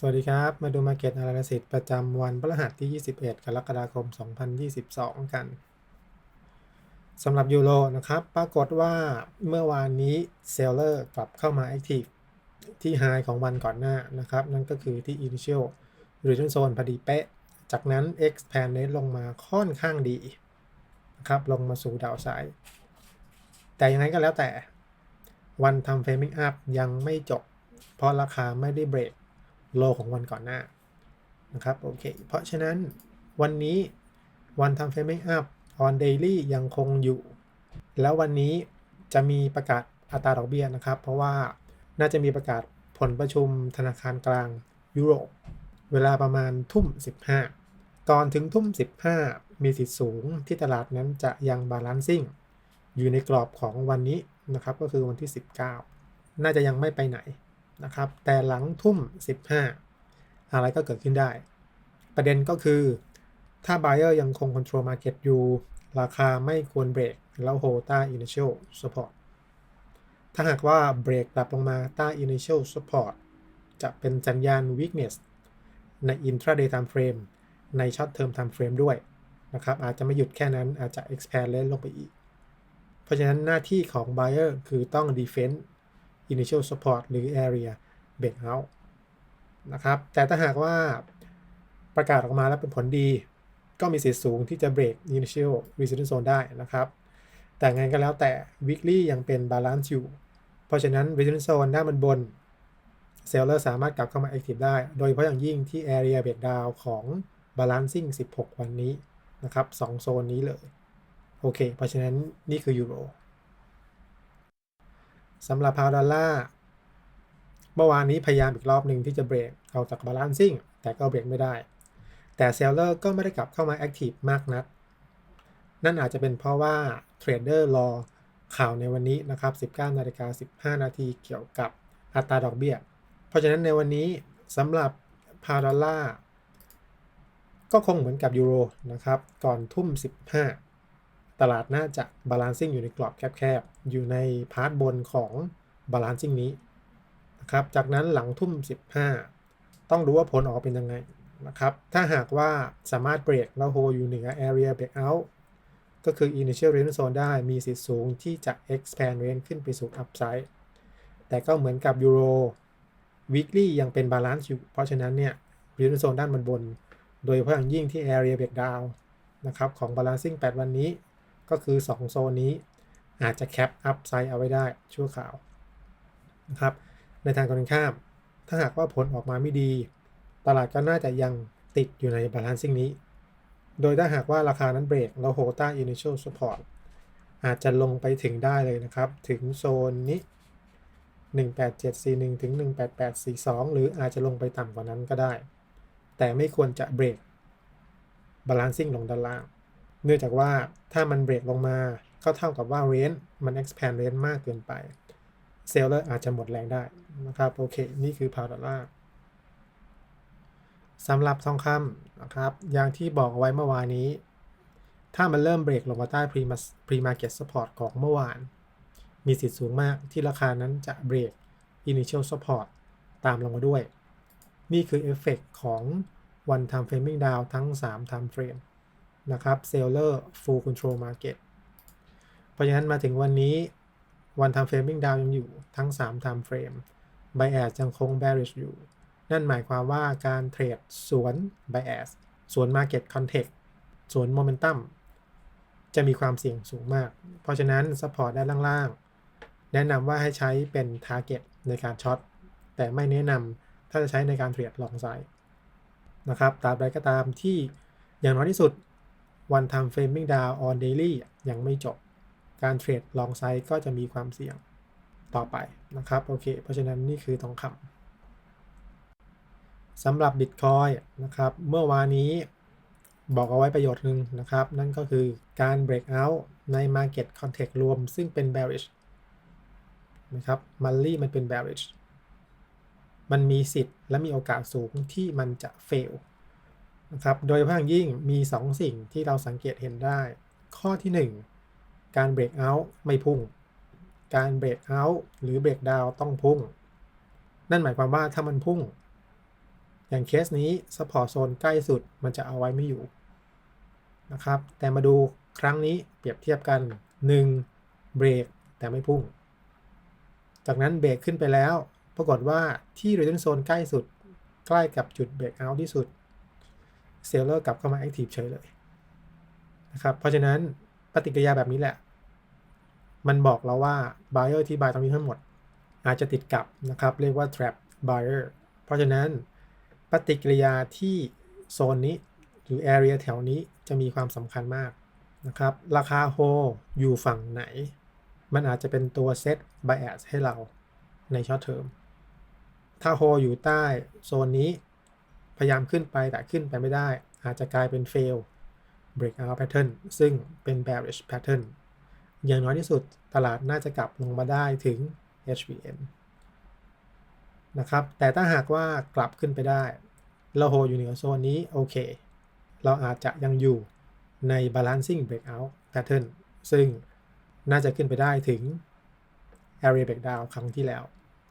สวัสดีครับ มาดู Market Analysis ประจำวันพฤหัสที่ 21 กรกฎาคม 2022 กันสำหรับยูโรนะครับ ปรากฏว่าเมื่อวานนี้เซลเลอร์กลับเข้ามา Active ที่ High ของวันก่อนหน้านะครับ นั่นก็คือที่ Initial Return Zone พอดีเป๊ะ จากนั้น Expand เนลงมาค่อนข้างดีนะครับ ลงมาสู่ดาวไซด์แต่ยังไงก็แล้วแต่ วันทำ Framing Up ยังไม่จบ เพราะราคาไม่ได้เบรก โลของวันก่อนหน้านะครับโอเคเพราะฉะนั้นวันนี้วันทำ framing up on daily ยังคงอยู่ แล้ววันนี้จะมีประกาศอัตราดอกเบี้ยนะครับ เพราะว่าน่าจะมีประกาศผลประชุมธนาคารกลางยุโรป เวลาประมาณทุ่ม 15 ก่อนถึงทุ่ม 15 มีสิทธิ์สูงที่ตลาดนั้นจะยังบาลานซิ่งอยู่ในกรอบของวันนี้นะครับ ก็คือวันที่ 19 น่าจะยังไม่ไปไหน นะครับ แต่หลังทุ่ม 15 อะไรก็เกิดขึ้นได้ ประเด็นก็คือ ถ้า buyer ยังคง control market อยู่ ราคาไม่ควรเบรกแล้วโฮใต้า initial support ถ้าหากว่าเบรกกลับลงมาใต้ initial support จะเป็นสัญญาณ weakness ใน intraday time frame ใน short term time frame ด้วยนะครับ อาจจะไม่หยุดแค่นั้นอาจจะ expand เล่นลงไปอีก เพราะฉะนั้นหน้าที่ของ buyer คือต้อง defend initial support หรือ area breakout นะครับแต่ถ้าหากว่าประกาศออกมาแล้วเป็นผลดี ก็มีสิทธิ์สูงที่จะ break initial resistance zone ได้นะครับ แต่ไงก็แล้วแต่ weekly ยังเป็น balance อยู่ เพราะฉะนั้น resistance zone ด้านบนบน seller สามารถกลับเข้ามา active ได้ โดยเฉพาะอย่างยิ่งที่ area breakdown ของ balancing 16 วันนี้นะครับ2โซนนี้เลย โอเค เพราะฉะนั้นนี่คือยูโร สำหรับพาวดอลลาร์เมื่อวานนี้พยายามอีกรอบหนึ่งที่จะเบรกเอาจากบาลานซิ่งแต่ก็เบรกไม่ได้ แต่เซลเลอร์ก็ไม่ได้กลับเข้ามาแอคทีฟมากนัก นั่นอาจจะเป็นเพราะว่าเทรดเดอร์รอข่าวในวันนี้นะครับ 19นาฬิกา15 นาทีเกี่ยวกับอัตราดอกเบี้ย เพราะฉะนั้นในวันนี้สำหรับพาวดอลลาร์ก็คงเหมือนกับยูโรนะครับ ก่อนทุ่ม 15 ตลาดน่าจะบาลานซิ่งอยู่ในกรอบแคบๆ อยู่ในพาร์ทบนของบาลานซิ่งนี้นะครับ จากนั้นหลังทุ่ม 15 ต้องดูว่าผลออกเป็นยังไงนะครับ ถ้าหากว่าสามารถเบรกแล้วโฮอยู่เหนือ area breakout ก็คือ initial range zone ได้มีสิทธิ์สูงที่จะ expand range ขึ้นไปสู่ upside แต่ก็เหมือนกับ euro weekly ยังเป็นบาลานซ์อยู่ เพราะฉะนั้นเนี่ย range zone ด้านบนบน โดยเฉพาะอย่างยิ่งที่ area breakdown นะครับของ balancing 8 วันนี้ ก็คือ 2 โซนนี้อาจจะแคปอัพไซด์เอาไว้ได้ชั่วคราวนะครับในทางตรงข้าม ถ้าหากว่าผลออกมาไม่ดี ตลาดก็น่าจะยังติดอยู่ในบาลานซิ่งนี้ โดยถ้าหากว่าราคานั้นเบรกแล้วโฮต้าอินิเชียลซัพพอร์ตอาจจะลงไปถึงได้เลยนะครับ ถึงโซนนี้ 18741 ถึง 18842 หรืออาจจะลงไปต่ำกว่านั้นก็ได้ แต่ไม่ควรจะเบรกบาลานซิ่งลงด้านล่าง เนื่องจากว่าถ้ามันเบรกลงมาก็เท่ากับว่าเรนมัน expand เรนมากเกินไป เซลเลอร์อาจจะหมดแรงได้นะครับ โอเค นี่คือพาวดอลลาร์สำหรับทองคำนะครับ อย่างที่บอกไว้เมื่อวานนี้ ถ้ามันเริ่มเบรกลงมาใต้ pre market support ของเมื่อวาน มีสิทธิ์สูงมากที่ราคานั้นจะเบรก initial support ตามลงมาด้วย นี่คือเอฟเฟกของ one time framing down ทั้ง 3 time frame นะครับ Seller Full Control Market เพราะฉะนั้นมาถึงวันนี้วันทำ Framing Down ยังอยู่ทั้ง3 Time Frame Bias ยังคง Bearish อยู่ นั่นหมายความว่าการเทรดสวน Bias สวน Market Context สวน Momentum จะมีความเสี่ยงสูงมาก เพราะฉะนั้น Support ด้านล่างๆ แนะนำว่าให้ใช้เป็น Target ในการช็อตแต่ไม่แนะนำถ้าจะใช้ในการเทรดลองไซนะครับตาบใดก็ตามที่อย่างน้อยที่สุด one time framing down on daily ยังไม่จบ การเทรดลองไซด์ก็จะมีความเสี่ยงต่อไปนะครับ โอเค เพราะฉะนั้นนี่คือทองคำสำหรับ Bitcoin นะครับ เมื่อวานนี้บอกเอาไว้ประโยชน์หนึ่งนะครับ นั่นก็คือการ break out ใน market context รวม ซึ่งเป็น bearish นะครับมันลี่มันเป็น bearish มันมีสิทธิ์และมีโอกาสสูงที่มันจะ fail นะครับโดยเฉพาะยิ่งมี 2 สิ่งที่เราสังเกตเห็นได้ ข้อที่ 1 การเบรกเอาท์ไม่พุ่ง การเบรกเอาท์หรือเบรกดาวต้องพุ่ง นั่นหมายความว่าถ้ามันพุ่ง อย่างเคสนี้ support zone ใกล้สุดมันจะเอาไว้ไม่อยู่นะครับแต่มาดูครั้งนี้เปรียบเทียบกัน 1 เบรกแต่ไม่พุ่ง จากนั้นเบรกขึ้นไปแล้ว ปรากฏว่าที่ resistance zone ใกล้สุด ใกล้กับจุดเบรกเอาที่สุด เซลเลอร์กลับเข้ามา active เฉยเลยนะครับเพราะฉะนั้นปฏิกิริยาแบบนี้แหละ มันบอกเราว่า buyer ที่ buy ตรงนี้ทั้งหมด อาจจะติดกับนะครับ เรียกว่า trap buyer เพราะฉะนั้นปฏิกิริยาที่โซนนี้หรือ area แถวนี้จะมีความสำคัญมากนะครับ ราคาโฮอยู่ฝั่งไหน มันอาจจะเป็นตัวเซต bias ให้เราใน short term ถ้าโฮอยู่ใต้โซนนี้ พยายามขึ้นไปแต่ขึ้นไปไม่ได้ อาจจะกลายเป็น fail breakout pattern ซึ่งเป็น bearish pattern อย่างน้อยที่สุดตลาดน่าจะกลับลงมาได้ถึง HVM นะครับ แต่ถ้าหากว่ากลับขึ้นไปได้ เราโฮอยู่เหนือโซนนี้ โอเค เราอาจจะยังอยู่ใน balancing breakout pattern ซึ่งน่าจะขึ้นไปได้ถึง area breakdown ครั้งที่แล้ว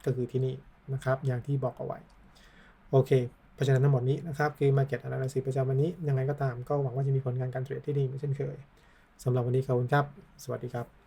ก็คือที่นี่นะครับ อย่างที่บอกเอาไว้ โอเค เพราะฉะนั้นทั้งหมดนี้นะครับคือ Market Analysis ประจำวันนี้ ยังไงก็ตามก็หวังว่าจะมีผลงานการเทรดที่ดีเหมือนเช่นเคยสำหรับวันนี้ขอบคุณครับ สวัสดีครับ